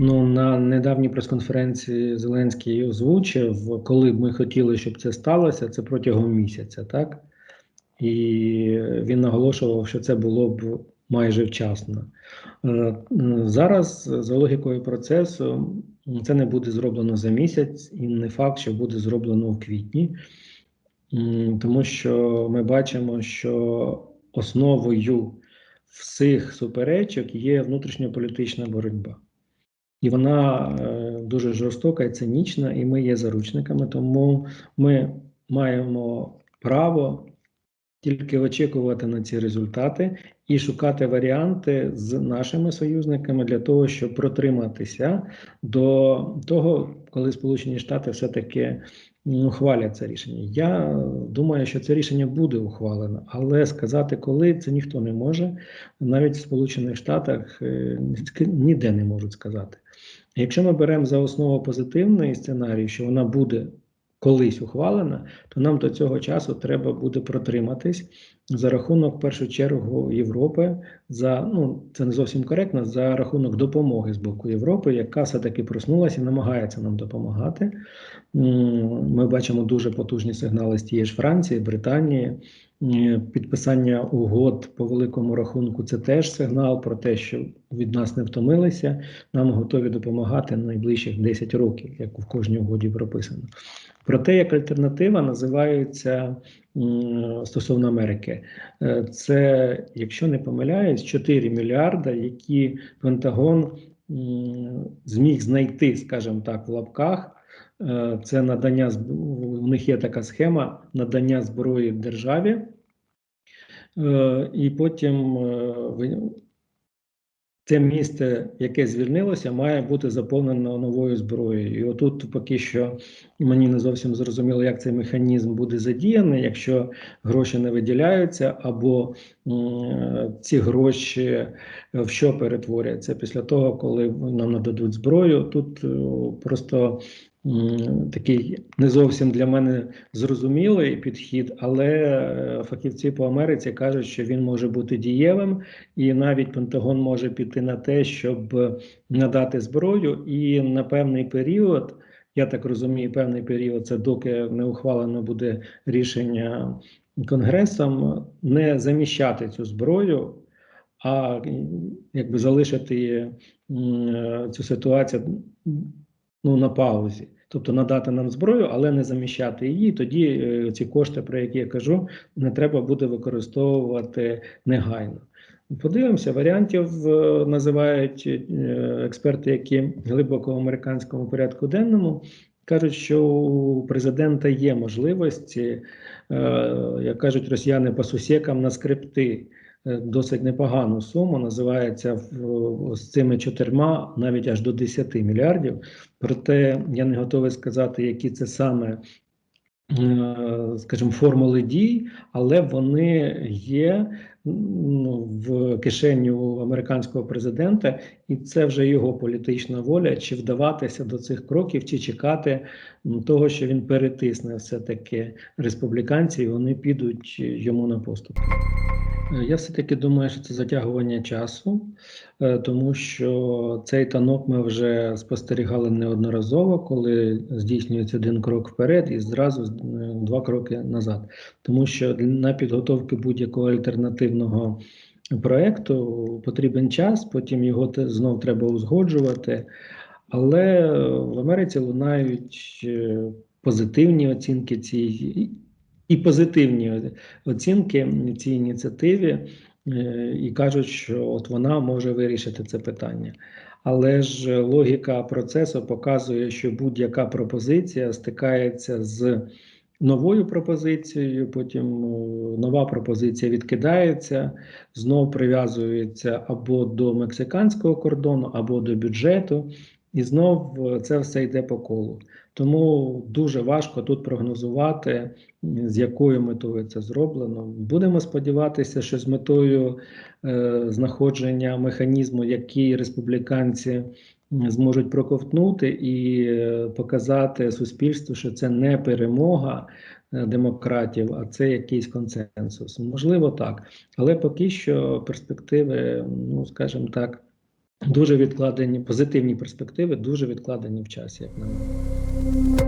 Ну, на недавній прес-конференції Зеленський озвучив, коли ми хотіли, щоб це сталося, це протягом місяця, так? І він наголошував, що це було б майже вчасно. Е, Зараз, за логікою процесу, це не буде зроблено за місяць, і не факт, що буде зроблено в квітні, тому що ми бачимо, що основою всіх суперечок є внутрішньополітична боротьба. І вона е, дуже жорстока і цинічна, і ми є заручниками, тому ми маємо право тільки очікувати на ці результати і шукати варіанти з нашими союзниками для того, щоб протриматися до того, коли Сполучені Штати все-таки ну, ухвалять це рішення. Я думаю, що це рішення буде ухвалено, але сказати, коли це ніхто не може, навіть в Сполучених Штатах е, ніде не можуть сказати. Якщо ми беремо за основу позитивний сценарій, що вона буде колись ухвалена, то нам до цього часу треба буде протриматись за рахунок, в першу чергу, Європи, за ну це не зовсім коректно, за рахунок допомоги з боку Європи, яка все-таки проснулася і намагається нам допомагати. Ми бачимо дуже потужні сигнали з тієї ж Франції, Британії. Підписання угод по великому рахунку це теж сигнал про те, що від нас не втомилися. Нам готові допомагати на найближчих 10 років, як в кожній угоді прописано. Проте як альтернатива називається стосовно Америки. Е, це, якщо не помиляюсь, 4 мільярда, які Пентагон зміг знайти, скажімо так, в лапках. Е, це надання у них є така схема надання зброї державі, е, і потім це місце, яке звільнилося, має бути заповнено новою зброєю. І отут поки що мені не зовсім зрозуміло, як цей механізм буде задіяний, якщо гроші не виділяються, або ці гроші в що перетворяться після того, коли нам нададуть зброю. Тут просто такий не зовсім для мене зрозумілий підхід, але е, фахівці по Америці кажуть, що він може бути дієвим, і навіть Пентагон може піти на те, щоб надати зброю, і на певний період. Я так розумію, певний період це доки не ухвалено буде рішення конгресом, не заміщати цю зброю, а якби залишити цю ситуацію ну, на паузі. Тобто надати нам зброю, але не заміщати її. Тоді е, ці кошти, про які я кажу, не треба буде використовувати негайно. Подивимося, варіантів е, називають е, експерти, які глибоко в американському порядку денному. Кажуть, що у президента є можливості, як кажуть росіяни по сусікам, на скрипти досить непогану суму, називається з цими чотирма навіть аж до 10 мільярдів. Проте я не готовий сказати, які це саме. Е, скажімо, формули дій, але вони є в кишені американського президента, і це вже його політична воля, чи вдаватися до цих кроків, чи чекати того, що він перетисне все таки республіканці, і вони підуть йому на поступки. Е, я все-таки думаю, що це затягування часу, е, тому що цей танок ми вже спостерігали неодноразово, коли здійснюється один крок вперед і зразу е, два кроки назад. Тому що на підготовку будь-якого альтернативного проєкту потрібен час, потім його знов треба узгоджувати. Але в Америці лунають позитивні оцінки цієї і позитивні оцінки цій ініціативі, е, і кажуть, що от вона може вирішити це питання. Але ж логіка процесу показує, що будь-яка пропозиція стикається з новою пропозицією, потім е, нова пропозиція відкидається, знов прив'язується або до мексиканського кордону, або до бюджету. І знов е, це все йде по колу. Тому дуже важко тут прогнозувати, з якою метою це зроблено. Будемо сподіватися, що з метою е, знаходження механізму, який республіканці зможуть проковтнути і е, показати суспільству, що це не перемога е, демократів, а це якийсь консенсус. Можливо, так, але поки що перспективи, ну скажімо так дуже відкладені позитивні перспективи, дуже відкладені в часі, як на мене.